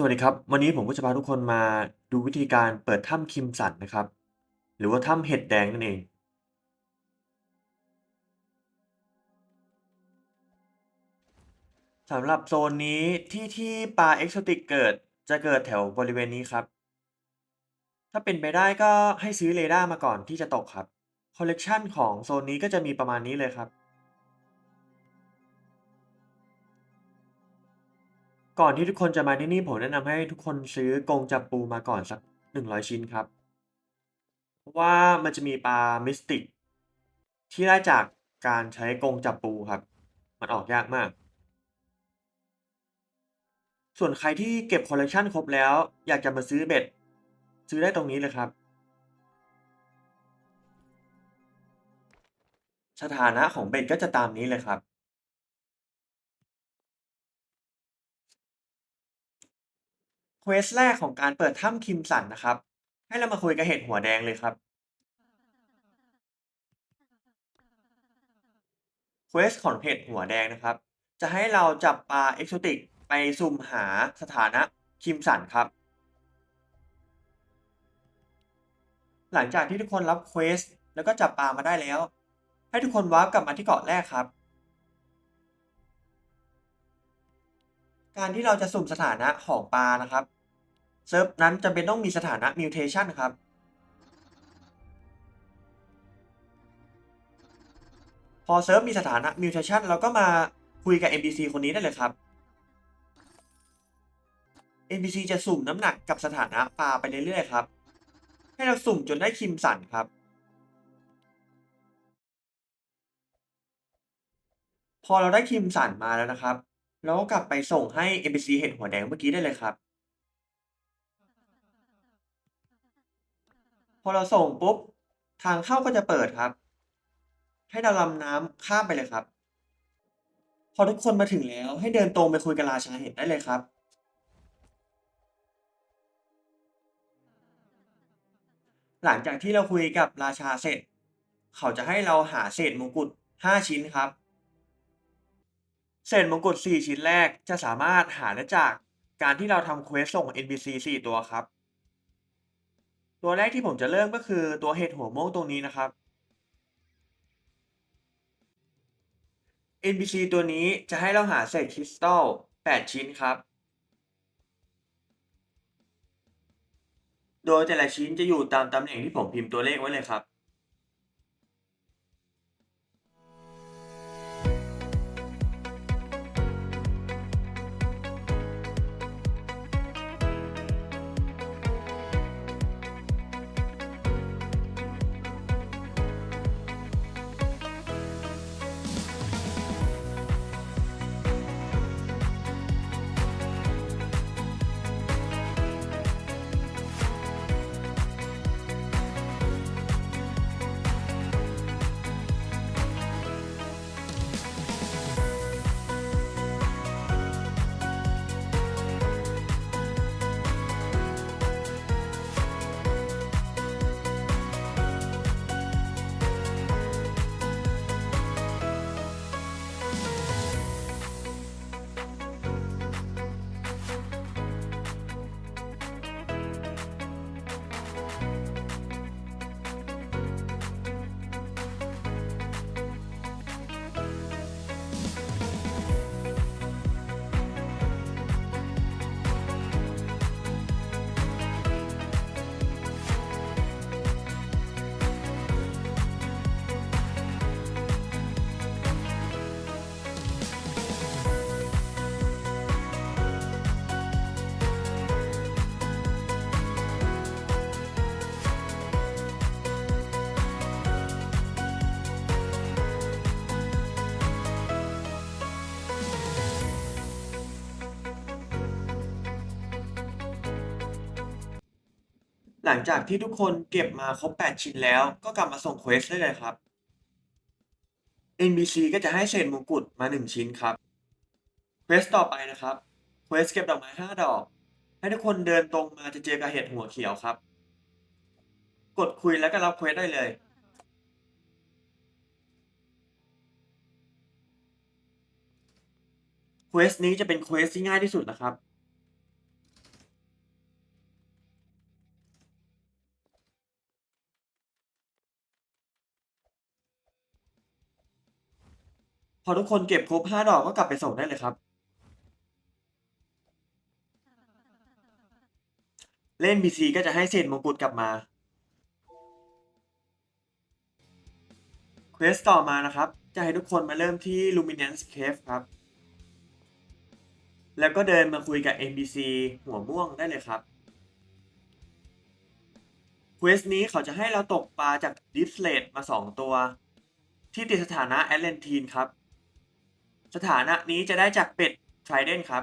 สวัสดีครับ วันนี้ผมก็จะพาทุกคนมาดูวิธีการเปิดถ้ำคิมสันนะครับ หรือว่าถ้ำเห็ดแดงนั่นเอง สำหรับโซนนี้ที่ที่ปลาเอ็กโซติกเกิดจะเกิดแถวบริเวณนี้ครับ ถ้าเป็นไปได้ก็ให้ซื้อเรดาร์มาก่อนที่จะตกครับ คอลเลกชันของโซนนี้ก็จะมีประมาณนี้เลยครับ ก่อนที่ทุกคนจะมาที่นี่ผมแนะนำให้ทุกคนซื้อกรงจับปูมาก่อนสัก100ชิ้นครับ เพราะว่ามันจะมีปลามิสติก ที่ได้จากการใช้กรงจับปูครับ มันออกยากมาก ส่วนใครที่เก็บคอลเลกชันครบแล้ว อยากจะมาซื้อเบ็ด ซื้อได้ตรงนี้เลยครับ สถานะของเบ็ดก็จะตามนี้เลยครับ ควสแรกของการเปิดถ้ำคิมสันนะครับ ให้เรามาคุยกับเห็ดหัวแดงเลยครับเควสของเห็ดหัวแดงนะครับ จะให้เราจับปลาเอ็กโซติกไปสุ่มหาสถานะคิมสันครับ หลังจากที่ทุกคนรับเควสแล้วก็จับปลามาได้แล้ว ให้ทุกคนวาร์ปกลับมาที่เกาะแรกครับการที่เราจะสุ่มสถานะของปลานะครับ เซิร์ฟนั้นจำเป็นต้องมีสถานะมิวเทชันครับ พอเซิร์ฟมีสถานะมิวเทชันเราก็มาคุยกับ NPC คนนี้ได้เลยครับ NPC จะสุ่มน้ำหนักกับสถานะปลาไปเรื่อยๆครับ ให้เราสุ่มจนได้คิมสันครับ พอเราได้คิมสันมาแล้วนะครับ เราก็กลับไปส่งให้ NPC เห็นหัวแดงเมื่อกี้ได้เลยครับ อเราส่งปุ๊บ ทางเข้าก็จะเปิดครับ ให้เราลำน้ำข้ามไปเลยครับ พอทุกคนมาถึงแล้ว ให้เดินตรงไปคุยกับราชาเห็ดได้เลยครับหลังจากที่เราคุยกับราชาเสร็จ เขาจะให้เราหาเศษมงกุฎ5 ชิ้นครับ เศษมงกุฎ4 ชิ้นแรกจะสามารถหาได้จากการที่เราทำเควสส่ง NPC 4 ตัวครับ ตัวแรกที่ผมจะเริ่มก็คือตัวเห็ดหัวม่วงตรงนี้นะครับ NPC ตัวนี้จะให้เราหาเศษคริสตัล 8 ชิ้นครับ โดยแต่ละชิ้นจะอยู่ตามตำแหน่งที่ผมพิมพ์ตัวเลขไว้เลยครับ หลังจากที่ทุกคนเก็บมาครบ 8 ชิ้นแล้วก็กลับมาส่งเควสได้เลยครับ NPC ก็จะให้เศษมงกุฎมา 1 ชิ้นครับเควสต่อไปนะครับเควสเก็บดอกไม้ 5 ดอก ให้ทุกคนเดินตรงมาจะเจอกับเห็ดหัวเขียวครับ กดคุยแล้วก็รับเควสได้เลยเควสนี้จะเป็นเควสที่ง่ายที่สุดนะครับ อทุกคนเก็บครบ5ดอกก็กลับไปส่งได้เลยครับ เล่น BC ก็จะให้เศษมงกุฎกลับมาเควสต่อมานะครับ จะให้ทุกคนมาเริ่มที่ Luminance Cave ครับ แล้วก็เดินมาคุยกับ NPC หัวม่วงได้เลยครับเควสนี้เขาจะให้เราตกปลาจากดิฟเลตมา 2 ตัว ที่ติดสถานะแอตแลนทีนครับ สถานะนี้จะได้จากเป็ดไทรเดนครับ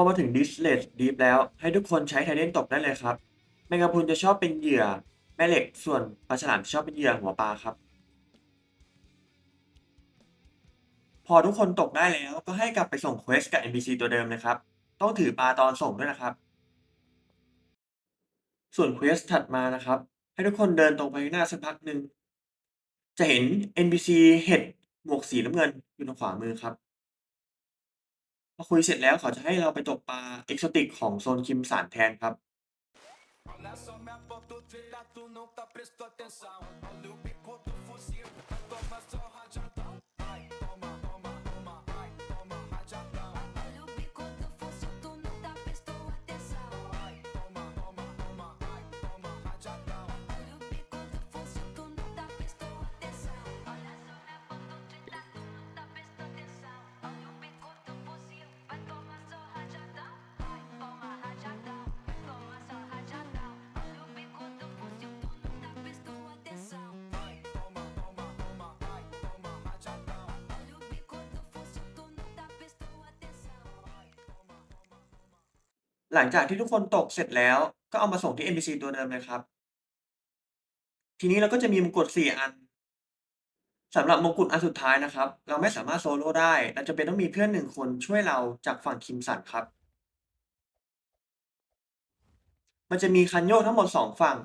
อมาถึงดิสเลสดีฟแล้ว ให้ทุกคนใช้ไทเดนตกได้เลยครับ แมงกะพรุนจะชอบเป็นเหยื่อแม่เหล็กส่วนปลาฉลามจะชอบเป็นเหยื่อหัวปลาครับ พอทุกคนตกได้แล้วก็ให้กลับไปส่งเควสกับ NPC ตัวเดิมเลยครับ ต้องถือปลาตอนส่งด้วยนะครับ ส่วนเควสถัดมานะครับ ให้ทุกคนเดินตรงไปหน้าสักพักหนึ่งจะเห็น NPC เห็ดหมวกสีน้ำเงินอยู่ทางขวามือครับ พอคุยเสร็จแล้วเขาจะให้เราไปตกปลาเอกโซติกของโซนคิมสานแทนครับ Olha só minha foto, feia, tu nunca prestou atenção. Olha o bico หลังจากที่ทุกคนตกเสร็จแล้ว ก็เอามาส่งที่ NPC ตัวเดิมเลยครับ ทีนี้เราก็จะมีมงกุฎ4อันสำหรับมงกุฎอันสุดท้ายนะครับ เราไม่สามารถโซโล่ได้ เราจะเป็นต้องมีเพื่อนหนึ่งคนช่วยเราจากฝั่งคิมสันครับ มันจะมีคันโยกทั้งหมด 2 ฝั่ง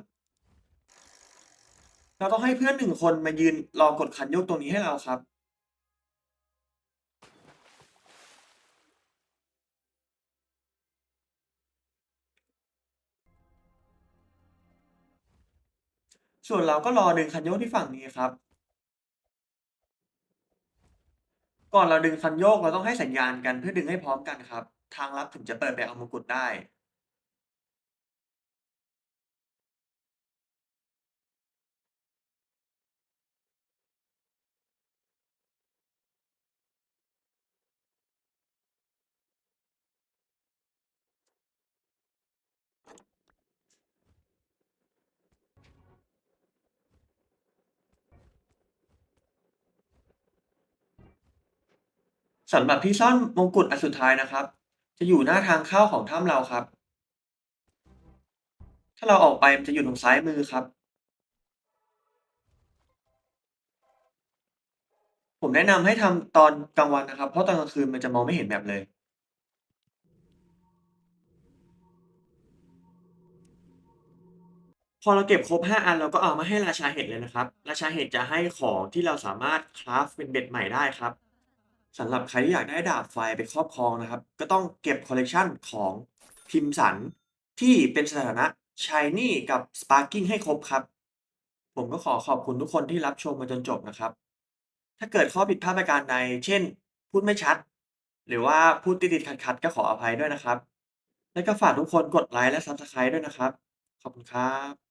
เราต้องให้เพื่อนหนึ่งคนมายืนรอกดคันโยกตรงนี้ให้เราครับ ส่วนเราก็รอดึงคันโยกที่ฝั่งนี้ครับ ก่อนเราดึงคันโยกเราต้องให้สัญญาณกันเพื่อดึงให้พร้อมกันครับ ทางลับถึงจะเปิดไปเอามงกุฎได้ สำหรับที่ซ่อนมงกุฎอันสุดท้ายนะครับ จะอยู่หน้าทางเข้าของถ้ำเราครับ ถ้าเราออกไปมันจะอยู่ทางซ้ายมือครับ ผมแนะนำให้ทำตอนกลางวันนะครับ เพราะตอนกลางคืนมันจะมองไม่เห็นแบบเลยพอเราเก็บครบ 5 อันเราก็เอามาให้ราชาเห็ดเลยนะครับ ราชาเห็ดจะให้ของที่เราสามารถคราฟเป็นเบ็ดใหม่ได้ครับ สำหรับใครที่อยากได้ดาบไฟไปครอบครองนะครับ ก็ต้องเก็บคอลเลกชันของพิมสันที่เป็นสถานะ Shiny กับ Sparking ให้ครบครับ ผมก็ขอขอบคุณทุกคนที่รับชมมาจนจบนะครับ ถ้าเกิดข้อผิดพลาดประการใด เช่น พูดไม่ชัด หรือว่าพูดติดๆขัดๆก็ขออภัยด้วยนะครับ และก็ฝากทุกคนกดไลค์และ Subscribe ด้วยนะครับ ขอบคุณครับ